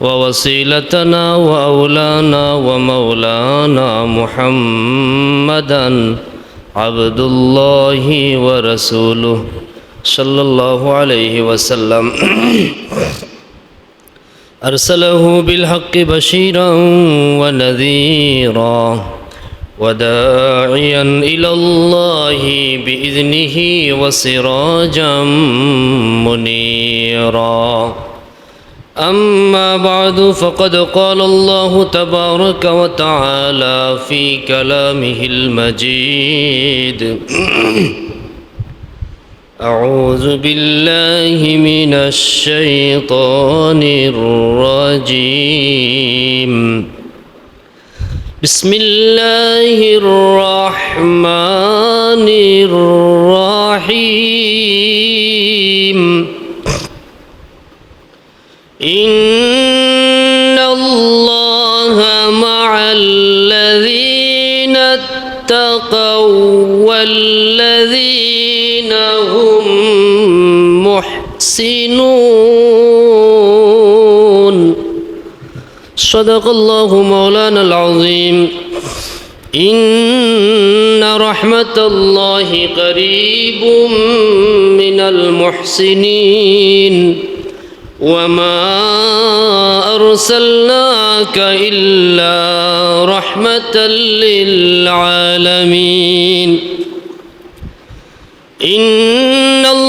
ووسيلتنا وأولانا ومولانا محمدا عبد الله ورسوله صلى الله عليه وسلم. أرسله بالحق بشيرا ونذيرا وداعيا إلى الله بإذنه وسراجا منيرا. أما بعد فقد قال الله تبارك وتعالى في كلامه المجيد. أعوذ بالله من الشيطان الرجيم. بسم الله الرحمن الرحيم. محسنون صدق الله مولانا العظيم إن رحمة الله قريب من المحسنين وما أرسلناك إلا رحمة للعالمين إن الله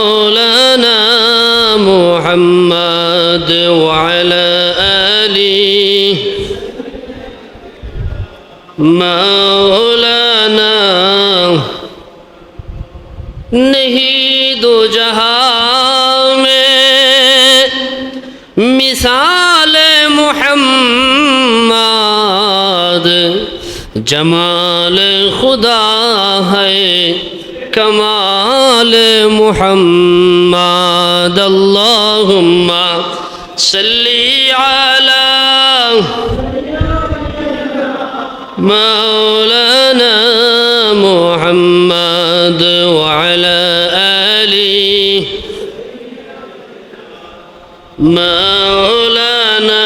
محمد وعلى آله مولانا نہیں دو جہاں میں مثال محمد جمال خدا ہے كمال محمد. اللهم صل على مولانا محمد وعلى آله مولانا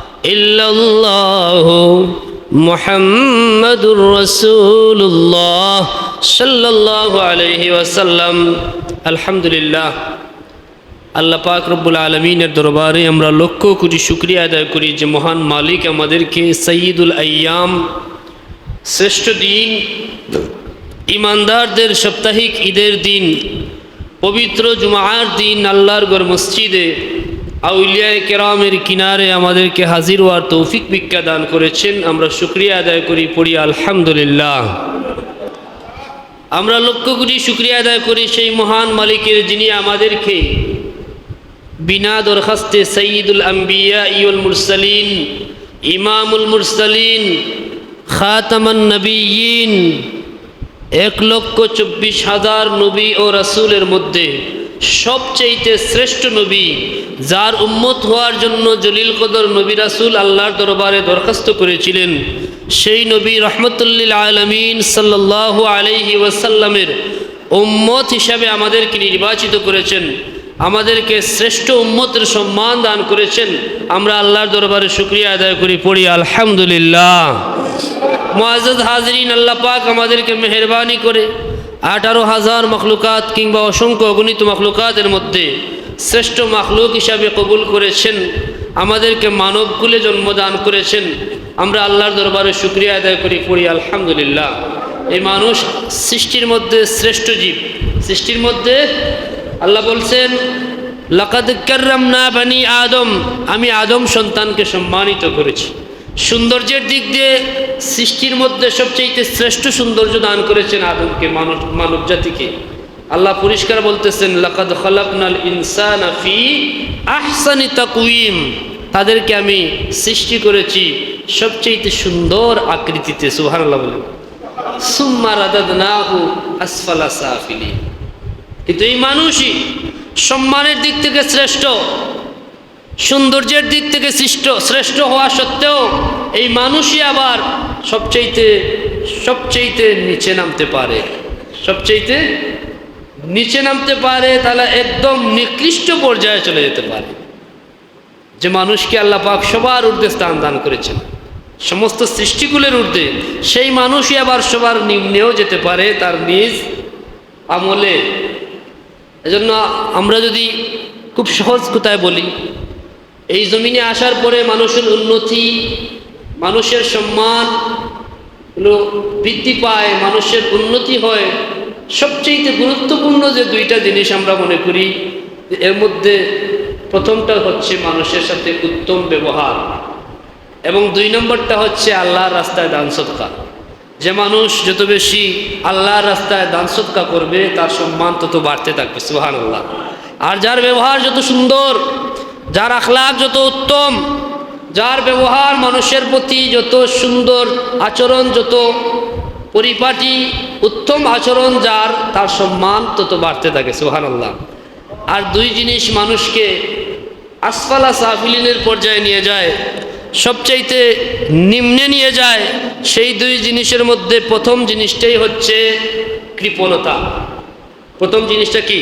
ইল্লাল্লাহু মুহাম্মাদুর রাসূলুল্লাহ সাল্লাল্লাহু ওয়াসাল্লাম। আলহামদুলিল্লাহ। আল্লাহ পাক রব্বুল আলমিনের দরবারে আমরা লক্ষ কোটি শুক্রিয়া আদায় করি যে মহান মালিক আমাদেরকে সঈদুল আয়াম, শ্রেষ্ঠ দিন ইমানদারদের সাপ্তাহিক ঈদের দিন, পবিত্র জুমার দিন, আল্লাহর গড় মসজিদে আউলিয়ায় কেরামের কিনারে আমাদেরকে হাজির হওয়ার তৌফিক ভিক্ষা দান করেছেন। আমরা শুক্রিয়া আদায় করি, পড়ি আলহামদুলিল্লাহ। আমরা লক্ষ কোটি শুক্রিয়া আদায় করি সেই মহান মালিকের যিনি আমাদেরকে বিনা দরখাস্তে সঈদুল আম্বিয়া ইউল মুরসালিন, ইমামুল মুরসালিন, খাতামান নবীন এক লক্ষ চব্বিশ হাজার নবী ও রাসূলের মধ্যে সবচেয়েতে শ্রেষ্ঠ নবী, যার উম্মত হওয়ার জন্য জলিল কদর নবী রাসূল আল্লাহর দরবারে দরখাস্ত করেছিলেন। সেই নবী রহমতুল্লিল আলমিন সাল্লাহ আলহি ওয়াসাল্লামের উম্মত হিসাবে আমাদেরকে নির্বাচিত করেছেন। আমাদেরকে শ্রেষ্ঠ উম্মতের সম্মান দান করেছেন। আমরা আল্লাহর দরবারে শুক্রিয়া আদায় করি, পড়ি আলহামদুলিল্লাহ। মুআজ্জাজ হাজরিন, আল্লাহ পাক আমাদেরকে মেহরবানি করে আঠারো হাজার মখলুকাত কিংবা অসংখ্য অগণিত মখলুকাতের মধ্যে শ্রেষ্ঠ মাখলুক হিসাবে কবুল করেছেন, আমাদেরকে মানবকুলে জন্মদান করেছেন। আমরা আল্লাহর দরবারে শুক্রিয়া আদায় করি করি আলহামদুলিল্লাহ। এই মানুষ সৃষ্টির মধ্যে শ্রেষ্ঠ জীব। সৃষ্টির মধ্যে আল্লাহ বলছেন, লাকাদ কাররামনা বানি আদম। আমি আদম সন্তানকে সম্মানিত করেছি। সৌন্দর্যের দিক দিয়ে সৃষ্টির মধ্যে সবচেয়ে শ্রেষ্ঠ সৌন্দর্য দান করেছেন আদমকে, মানব মানব জাতিকে আল্লাহ পরিষ্কার বলতেছেন, লাকাদ খালাকনাল ইনসান ফি আহসানি তাকুইম তাদেরকে আমি সৃষ্টি করেছি সবচেয়ে সুন্দর আকৃতিতে, সুবহানাল্লাহ বলেন। সুম্মা রাদাদনাহু আসফালা সাফিলিন। কিন্তু এই মানুষই সম্মানের দিক থেকে শ্রেষ্ঠ। সৌন্দর্যের দিক থেকে সৃষ্ট, শ্রেষ্ঠ হওয়া সত্ত্বেও এই মানুষই আবার সবচাইতে সবচাইতে নিচে নামতে পারে। সবচাইতে নিচে নামতে পারে, তাহলে একদম নিকৃষ্ট পর্যায়ে চলে যেতে পারে। যে মানুষকে আল্লাহ পাক সবার ঊর্ধ্বে স্থান দান করেছেন, সমস্ত সৃষ্টিগুলোর ঊর্ধ্বে, সেই মানুষই আবার সবার নিম্নেও যেতে পারে তার নিজ আমলে। এজন্য আমরা যদি খুব সহজ কথায় বলি এই জমিনে আসার পরে মানুষের উন্নতি, মানুষের সম্মান বৃদ্ধি পায়, মানুষের উন্নতি হয়। সবচেয়ে গুরুত্বপূর্ণ যে দুইটা জিনিস আমরা মনে করি এর মধ্যে প্রথমটা হচ্ছে মানুষের সাথে উত্তম ব্যবহার এবং দুই নম্বরটা হচ্ছে আল্লাহর রাস্তায় দান সৎকা যে মানুষ যত বেশি আল্লাহর রাস্তায় দান সৎকা করবে, তার সম্মান তত বাড়তে থাকবে সুহান আল্লাহ আর যার ব্যবহার যত সুন্দর যার আখলাক যত উত্তম, যার ব্যবহার মানুষের প্রতি যত সুন্দর আচরণ, যত পরিপাটি উত্তম আচরণ, যার তার সম্মান তত বাড়তে থাকে সুহান আল্লাহ আর দুই জিনিস মানুষকে আসফালা সাফিলিনের পর্যায়ে নিয়ে যায়, সবচাইতে নিম্নে নিয়ে যায়, সেই দুই জিনিসের মধ্যে প্রথম জিনিসটাই হচ্ছে কৃপণতা। প্রথম জিনিসটা কি?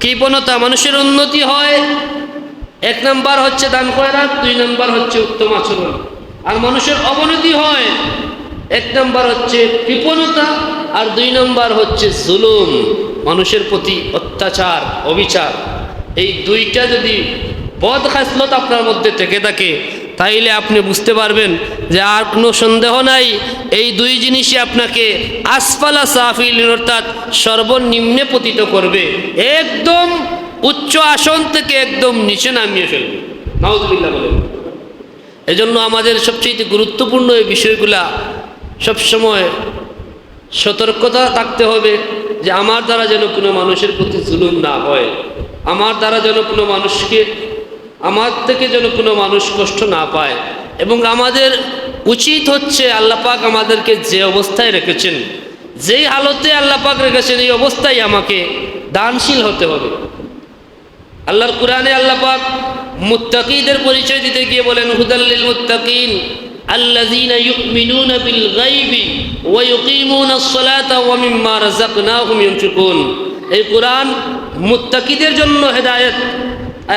কৃপণতা, মানুষের উন্নতি হয় এক নাম্বার হচ্ছে দান খয়রাত দুই নাম্বার হচ্ছে উত্তম আচরণ। আর মানুষের অবনতি হয়, এক নাম্বার হচ্ছে কৃপণতা, আর দুই নাম্বার হচ্ছে জুলুম, মানুষের প্রতি অত্যাচার, অবিচার। এই দুইটা যদি বদ খাসলত আপনার মধ্যে থেকে থাকে, তাইলে আপনি বুঝতে পারবেন যে আর কোনো সন্দেহ নাই, এই দুই জিনিসই আপনাকে আসফালা সাফিল অর্থাৎ সর্বনিম্নে পতিত করবে। একদম উচ্চ আসন থেকে একদম নিচে নামিয়ে ফেলবে। নওয়াজবিল্লা বলেন এজন্য আমাদের সবচেয়ে গুরুত্বপূর্ণ এই বিষয়গুলা সবসময় সতর্কতা থাকতে হবে যে আমার দ্বারা যেন কোনো মানুষের প্রতি জুলুম না হয়। আমার দ্বারা যেন কোনো মানুষকে, আমার থেকে যেন কোনো মানুষ কষ্ট না পায়। এবং আমাদের উচিত হচ্ছে আল্লাপাক আমাদেরকে যে অবস্থায় রেখেছেন, যেই হালতে আল্লাপাক রেখেছেন, এই অবস্থায় আমাকে দানশীল হতে হবে। আল্লাহর কুরআনে আল্লাহ পাক মুত্তাকিদের পরিচয় দিতে গিয়ে বলেন হুদাল্লিল মুত্তাকিন الذين يؤمنون بالغيب ويقيمون الصلاة ومما رزقناهم ينفقون এই কুরআন মুত্তাকিদের জন্য হেদায়েত।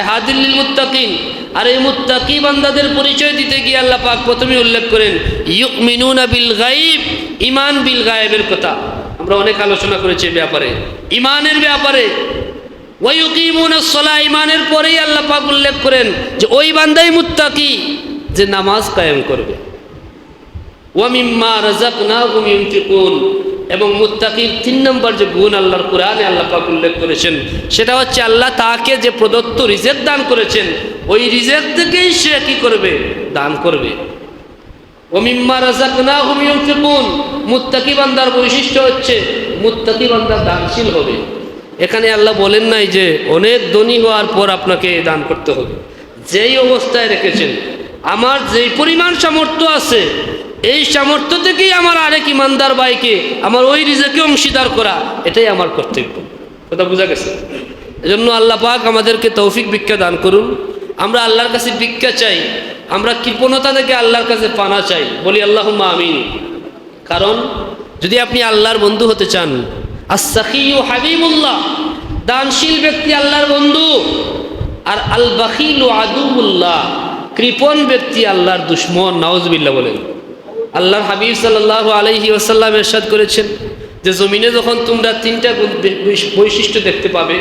হাদিল্লিল মুত্তাকিন। আর এই মুত্তাকি বান্দাদের পরিচয় দিতে গিয়ে আল্লাহ পাক প্রথমে উল্লেখ করেন ইউকমিনুনা বিল গাইব ইমান বিল গায়েবের কথা। আমরা অনেক আলোচনা করেছি ব্যাপারে। ইমানের ব্যাপারে ওয়াইকিমুন সলা ইমানের পরেই আল্লাহ পাক উল্লেখ করেন যে ওই বান্দাই মুত্তাকি যে নামাজ কায়েম করবে। ওয়ামিম্মা রাজাক না ইউনফিকুন, এবং মুত্তাকির তিন নম্বর যে গুণ আল্লাহর কোরআনে আল্লাহ পাক উল্লেখ করেছেন, সেটা হচ্ছে আল্লাহ তাকে যে প্রদত্ত রিজেক দান করেছেন, ওই রিজেক থেকেই সে কি করবে? দান করবে। ওমিম্মা রাজাক না ইউনফিকুন, মুত্তাকি বান্দার বৈশিষ্ট্য হচ্ছে মুত্তাকি বান্দা দানশীল হবে। এখানে আল্লাহ বলেন নাই যে অনেক ধনী হওয়ার পর আপনাকে দান করতে হবে। যেই অবস্থায় রেখেছেন, আমার যেই পরিমাণ সামর্থ্য আছে, এই সামর্থ্য থেকেই আমার আরেক ইমানদার ভাইকে, আমার ওই রিজেকে অংশীদার করা, এটাই আমার কর্তব্য। কথা বোঝা গেছে? এজন্য আল্লাহ পাক আমাদেরকে তৌফিক ভিক্ষা দান করুন। আমরা আল্লাহর কাছে ভিক্ষা চাই। আমরা কৃপণতা থেকে আল্লাহর কাছে পানা চাই। বলি আল্লাহ আমিন। কারণ যদি আপনি আল্লাহর বন্ধু হতে চান আসাকি ও হাবিবুল্লাহ, দানশীল ব্যক্তি আল্লাহর বন্ধু। আর আল বাখিল ও আদুবুল্লাহ কৃপণ ব্যক্তি আল্লাহর দুশ্মন নওয়াজবিল্লা বলেন। আল্লাহর হাবিব সাল্লাহ আলহি ওসাল্লাম এরশাদ করেছেন যে, জমিনে যখন তোমরা তিনটা বৈশিষ্ট্য দেখতে পাবে,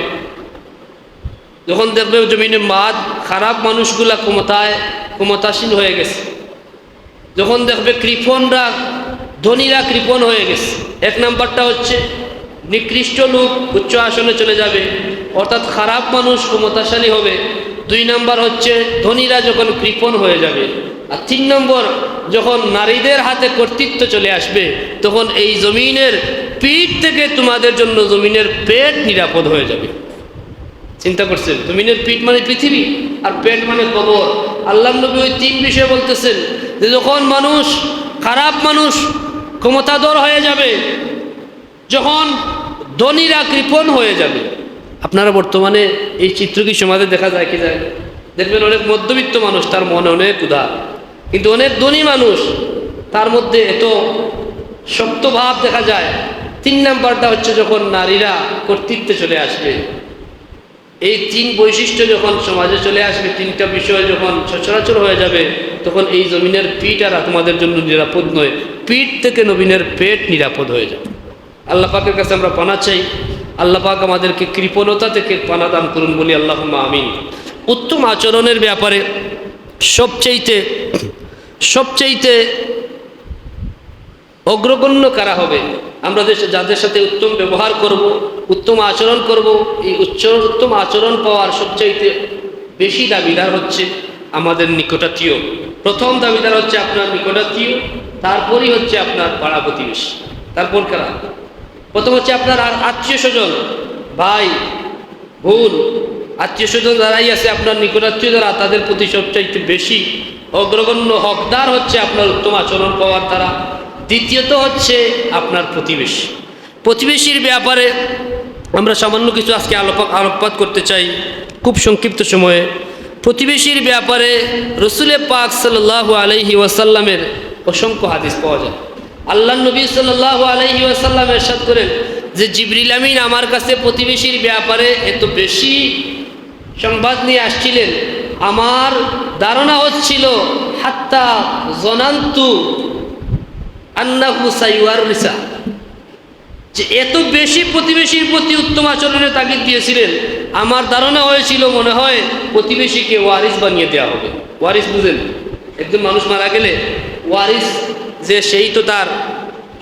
যখন দেখবে জমিনে মাদ, খারাপ মানুষগুলা ক্ষমতায় ক্ষমতাসীন হয়ে গেছে। যখন দেখবে কৃপণরা, ধনীরা কৃপণ হয়ে গেছে। এক নাম্বারটা হচ্ছে নিকৃষ্ট লোক উচ্চ আসনে চলে যাবে। অর্থাৎ খারাপ মানুষ ক্ষমতাশালী হবে। দুই নাম্বার হচ্ছে ধনীরা যখন কৃপণ হয়ে যাবে। আর তিন নম্বর, যখন নারীদের হাতে কর্তৃত্ব চলে আসবে, তখন এই জমিনের পিঠ থেকে তোমাদের জন্য জমিনের পেট নিরাপদ হয়ে যাবে। চিন্তা করছেন? জমিনের পিঠ মানে পৃথিবী, আর পেট মানে কবর। আল্লাহ নবী ওই তিন বিষয়ে বলতেছেন যে, যখন মানুষ, খারাপ মানুষ ক্ষমতাধর হয়ে যাবে, যখন ধনীরা কৃপণ হয়ে যাবে। আপনারা বর্তমানে এই চিত্র কি সমাজে দেখা যায় কি যায়? দেখবেন অনেক মধ্যবিত্ত মানুষ, তার মনে অনেক উদার। কিন্তু অনেক ধনী মানুষ, তার মধ্যে এত শক্ত ভাব দেখা যায়। তিন নাম্বারটা হচ্ছে যখন নারীরা কর্তৃত্বে চলে আসবে। এই তিন বৈশিষ্ট্য যখন সমাজে চলে আসবে, তিনটা বিষয় যখন সচরাচর হয়ে যাবে, তখন এই জমিনের পিঠ আর তোমাদের জন্য নিরাপদ নয়। পিঠ থেকে নবীনের পেট নিরাপদ হয়ে যাবে। আল্লাহ পাকের কাছে আমরা পানা চাই। আল্লাহ পাক আমাদেরকে কৃপণতা থেকে পানা দান করুন বলি আল্লাহ আমিন। উত্তম আচরণের ব্যাপারে সবচাইতে সবচাইতে অগ্রগণ্য কারা হবে? আমরা যাদের সাথে উত্তম ব্যবহার করব, উত্তম আচরণ করব, এই উচ্চ, উত্তম আচরণ পাওয়ার সবচাইতে বেশি দাবিদার হচ্ছে আমাদের নিকটাত্মীয়। প্রথম দাবিদার হচ্ছে আপনার নিকটাত্মীয়, তারপরই হচ্ছে আপনার পাড়া প্রতিবেশী। তারপর কারা? প্রথম হচ্ছে আপনার আত্মীয় স্বজন, ভাই, বোন, আত্মীয় স্বজন যারাই আছে, আপনার নিকটাত্মীয় যারা, তাদের প্রতি সবচাইতে বেশি অগ্রগণ্য হকদার হচ্ছে আপনার উত্তম আচরণ পাওয়ার দ্বারা। দ্বিতীয়ত হচ্ছে আপনার প্রতিবেশী। প্রতিবেশীর ব্যাপারে আমরা সামান্য কিছু আজকে আলোপ, আলোকপাত করতে চাই, খুব সংক্ষিপ্ত সময়ে। প্রতিবেশীর ব্যাপারে রসুলে পাক সাল্লাল্লাহু আলহি ওয়াসাল্লামের অসংখ্য হাদিস পাওয়া যায়। আল্লাহ নবী সাল্লাল্লাহু আলহি ওয়াসাল্লাম এরশাদ করেন যে জিবরিল আমিন আমার কাছে প্রতিবেশীর ব্যাপারে এত বেশি সংবাদ নিয়ে আসছিলেন। আমার ধারণা হচ্ছিল, হাত্তা জনান্তু আন্নাহু সাইওয়ার রিসা যে এত বেশি প্রতিবেশীর প্রতি উত্তম আচরণের তাগিদ দিয়েছিলেন। আমার ধারণা হয়েছিল, মনে হয় প্রতিবেশীকে ওয়ারিস বানিয়ে দেওয়া হবে। ওয়ারিস বুঝেন, একজন মানুষ মারা গেলে ওয়ারিস যে সেই তো তার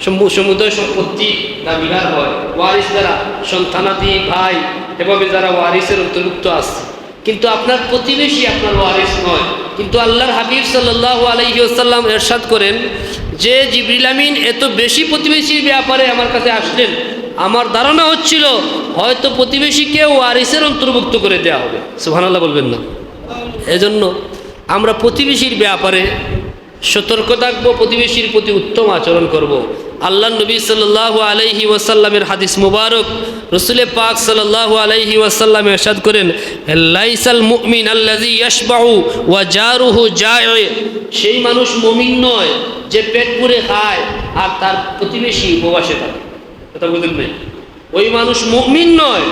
সমু- সমুদয় সম্পত্তি দাবিদার হয়। ওয়ারিস দ্বারা সন্তানাদি ভাই এভাবে যারা ওয়ারিসের অন্তর্ভুক্ত আছে। কিন্তু আপনার প্রতিবেশী আপনার ওয়ারিস নয়। কিন্তু আল্লাহর হাবিব সাল্লাহ আলহিউসাল্লাম এরশাদ করেন যে জিবরিল আমিন এত বেশি প্রতিবেশীর ব্যাপারে আমার কাছে আসলেন, আমার ধারণা হচ্ছিল হয়তো প্রতিবেশীকে ওয়ারিসের অন্তর্ভুক্ত করে দেওয়া হবে। সুবহানাল্লাহ বলবেন না। এজন্য আমরা প্রতিবেশীর ব্যাপারে সতর্ক থাকব, প্রতিবেশীর প্রতি উত্তম আচরণ করব। আল্লাহ নবী সাল্লাহ আলাইহি ওয়াসাল্লামের হাদিস মুবারক রসুলে পাক সাল্লাহ আলাইহি ওয়াসাল্লাম এরশাদ করেন, লাইসাল মুমিন আল্লাজি ইয়াশবাউ ওয়া জারুহু জায়ে সেই মানুষ মুমিন নয় যে পেট পুরে খায় আর তার প্রতিবেশী উপবাসে থাকে। কথা বুঝলেন ওই মানুষ মুমিন নয়,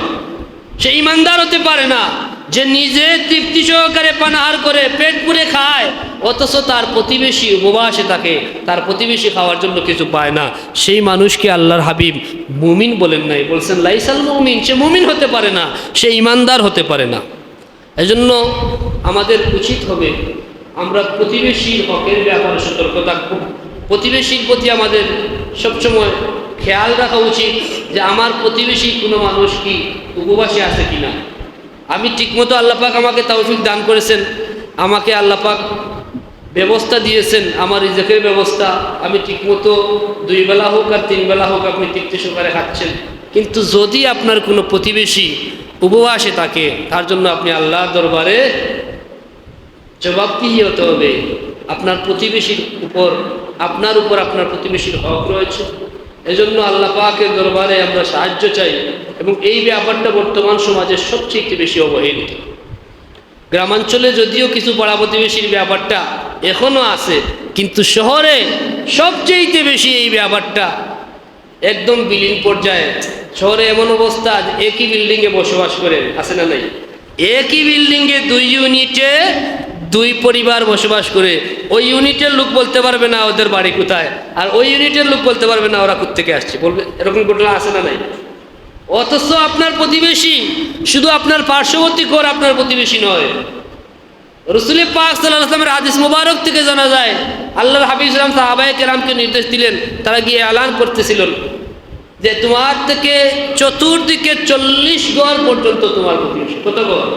সে ইমানদার হতে পারে না যে নিজে তৃপ্তি সহকারে পানাহার করে পেট পুরে খায়, অথচ তার প্রতিবেশী উপবাসে থাকে, তার প্রতিবেশী খাওয়ার জন্য কিছু পায় না। সেই মানুষকে আল্লাহর হাবিব মুমিন বলেন নাই, বলছেন, লাইসাল মুমিন, সে মুমিন হতে পারে না, সে ইমানদার হতে পারে না। এজন্য আমাদের উচিত হবে আমরা প্রতিবেশীর হকের ব্যাপারে সতর্ক থাকব প্রতিবেশীর প্রতি আমাদের সবসময় খেয়াল রাখা উচিত যে আমার প্রতিবেশী কোনো মানুষ কি উপবাসে আছে কিনা। আমি ঠিকমতো আল্লাপাক আমাকে তৌফিক দান করেছেন, আমাকে আল্লাপাক ব্যবস্থা দিয়েছেন, আমার রিজেকের ব্যবস্থা, আমি ঠিকমতো দুই বেলা হোক আর তিন বেলা হোক আপনি তৃপ্তি সহকারে খাচ্ছেন। কিন্তু যদি আপনার কোনো প্রতিবেশী উপবাসে থাকে তার জন্য আপনি আল্লাহর দরবারে জবাবদিহি হতে হবে। আপনার প্রতিবেশীর উপর, আপনার উপর আপনার প্রতিবেশীর হক রয়েছে। এজন্য আল্লাহ পাকের দরবারে আমরা সাহায্য চাই এবং এই ব্যাপারটা বর্তমান সমাজের সবচেয়ে বেশি অবহেলিত। গ্রামাঞ্চলে যদিও কিছু পাড়া প্রতিবেশীর ব্যাপারটা এখনও আছে, কিন্তু শহরে সবচেয়ে বেশি এই ব্যাপারটা একদম বিলীন পর্যায়ে। শহরে এমন অবস্থা একই বিল্ডিংয়ে বসবাস করেন আছে না নাই? একই বিল্ডিংয়ে দুই ইউনিটে দুই পরিবার বসবাস করে, ওই ইউনিটের লোক বলতে পারবে না ওদের বাড়ি কোথায়, আর ওই ইউনিটের লোক বলতে পারবে না ওরা কোথেকে আসছে। বলবে, এরকম ঘটনা আছে না নাই? অথচ আপনার প্রতিবেশী শুধু আপনার পার্শ্ববর্তী কর আপনার প্রতিবেশী নয়। রসুল পাক সাল্লাহ আসলামের হাদিস মুবারক থেকে জানা যায়, আল্লাহর হাবিব ইসলাম সাহাবাই কেরামকে নির্দেশ দিলেন, তারা গিয়ে এলান করতেছিলেন যে তোমার থেকে চতুর্দিকে চল্লিশ গড় পর্যন্ত তোমার প্রতিবেশী। কত গড়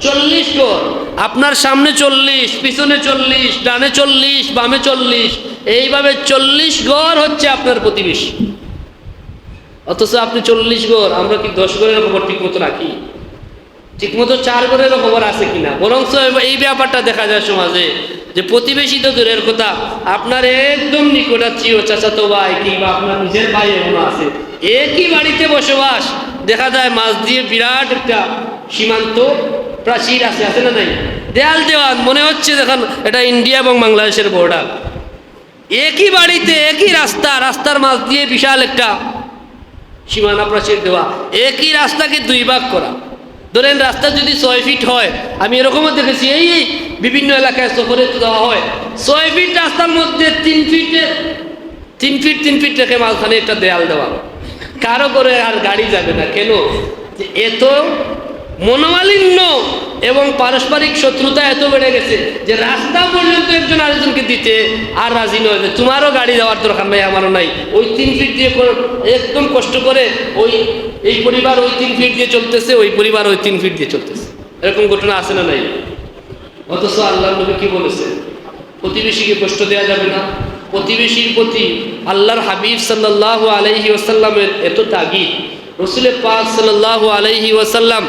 চল্লিশ গড় আপনার সামনে চল্লিশ, পিছনে চল্লিশ, ডানে চল্লিশ, বামে চল্লিশ, এইভাবে চল্লিশ গড় হচ্ছে আপনার প্রতিবেশী। অথচ আপনি চল্লিশ গড় আমরা কি দশ গড়ের খবর ঠিক মতো রাখি? ঠিকমতো চার গড়েরও খবর আছে কিনা? বরং এই ব্যাপারটা দেখা যায় সমাজে যে প্রতিবেশী তো দূরের কথা। আপনার একদম নিকটাত্মীয় চাচাতো ভাই কিংবা আপনার নিজের ভাই এমনও আছে। একই বাড়িতে বসবাস। দেখা যায় মাছ দিয়ে বিরাট একটা সীমান্ত প্রাচীর আছে আছে না নাই? দেয়াল দেওয়াল মনে হচ্ছে দেখুন এটা ইন্ডিয়া এবং বাংলাদেশের বর্ডার একই বাড়িতে, একই রাস্তা, রাস্তার মাছ দিয়ে বিশাল একটা সীমানা প্রাচীর দেওয়া। একই রাস্তাকে দুই ভাগ করা। ধরেন রাস্তা যদি ছয় ফিট হয়, আমি এরকমও দেখেছি, এই বিভিন্ন এলাকায় সফরে দেওয়া হয়। ছয় ফিট রাস্তার মধ্যে তিন ফিটে তিন ফিট তিন ফিট রেখে মাঝখানে একটা দেয়াল দেওয়া। কারও করে আর গাড়ি যাবে না। কেন? এত মনোমালিন্য এবং পারস্পরিক শত্রুতা এত বেড়ে গেছে যে রাস্তা পর্যন্ত একজন আরেকজনকে দিতে আর রাজি নয় তোমারও গাড়ি যাওয়ার দরকার নাই, আমারও নাই। ওই তিন ফিট দিয়ে একদম কষ্ট করে ওই এই পরিবার ওই তিন ফিট দিয়ে চলতেছে, ওই পরিবার ওই তিন ফিট দিয়ে চলতেছে। এরকম ঘটনা আছে না নাই? অথচ আল্লাহ নবী কি বলেছে? প্রতিবেশীকে কষ্ট দেওয়া যাবে না। প্রতিবেশীর প্রতি আল্লাহর হাবিব সাল্লাহ আলহি ওসাল্লামের এত তাগিদ। রসুলের পাক সাল্লাহ আলহি ওসাল্লাম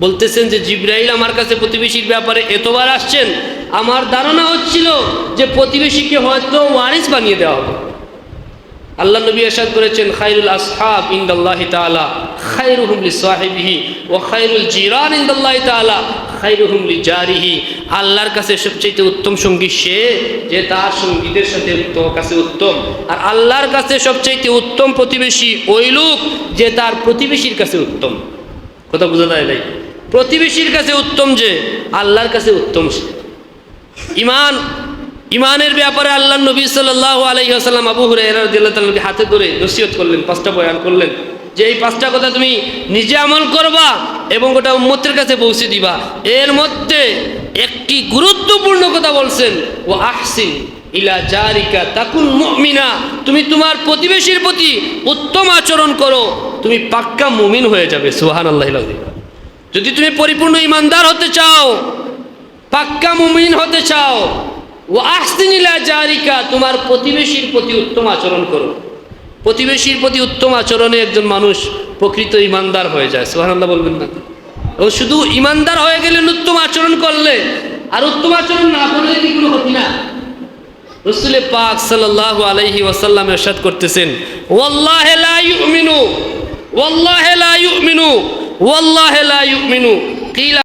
বলতেছেন যে জিব্রাইল আমার কাছে প্রতিবেশীর ব্যাপারে এতবার আসছেন, আমার ধারণা হচ্ছিল যে প্রতিবেশীকে হয়তো ওয়ারিস বানিয়ে দেওয়া হবে। আল্লাহ নবী আসাদ করেছেন খাইরুল আসহাব ইন্দাল্লাহি তাআলা খাইরুহুম লিসাহিবিহি ও খাইরুল জিরান ইন্দাল্লাহি তাআলা খাইরুহুম লিজারিহি আল্লাহর কাছে সবচেয়ে উত্তম সঙ্গী সে, যে তার সঙ্গীদের সাথে উত্তম কাছে উত্তম। আর আল্লাহর কাছে সবচেয়ে উত্তম প্রতিবেশী ওই লোক যে তার প্রতিবেশীর কাছে উত্তম। কথা বোঝা যায় নাই? প্রতিবেশীর কাছে উত্তম যে, আল্লাহর কাছে উত্তম সে। ইমান, ইমানের ব্যাপারে আল্লাহ নবী সাল্লাহ আলহি আবু হুরাইকে হাতে ধরে নসিহত করলেন, পাঁচটা বয়ান করলেন যে, এই পাঁচটা কথা তুমি নিজে আমল করবা এবং ওটা উম্মতের কাছে পৌঁছে দিবা। এর মধ্যে একটি গুরুত্বপূর্ণ কথা বলছেন ও আহসিন ইলা জারিকা তাকুন মুমিনা। তুমি তোমার প্রতিবেশীর প্রতি উত্তম আচরণ করো, তুমি পাক্কা মুমিন হয়ে যাবে সুহান আল্লাহ যদি তুমি পরিপূর্ণ ইমানদার হতে চাও, পাক্কা মুমিন হতে চাও ও আহসিনিলা জারিকা, তোমার প্রতিবেশীর প্রতি উত্তম আচরণ করো। প্রতিবেশীর প্রতি উত্তম আচরণে একজন মানুষ প্রকৃত ইমানদার হয়ে যায়। সোহানাল্লাহ বলবেন না ও শুধু ইমানদার হয়ে গেলে উত্তম আচরণ করলে, আর উত্তম আচরণ না করলে কোনো ক্ষতি না? রসুলে পাক সাল্লাহ আলাইহি ওয়াসাল্লাম এরশাদ করতেছেন, ওয়াল্লাহে ওয়াল্লাহে লা ইউমিনু ওয়াল্লাহে লা ইউমিনু কিলা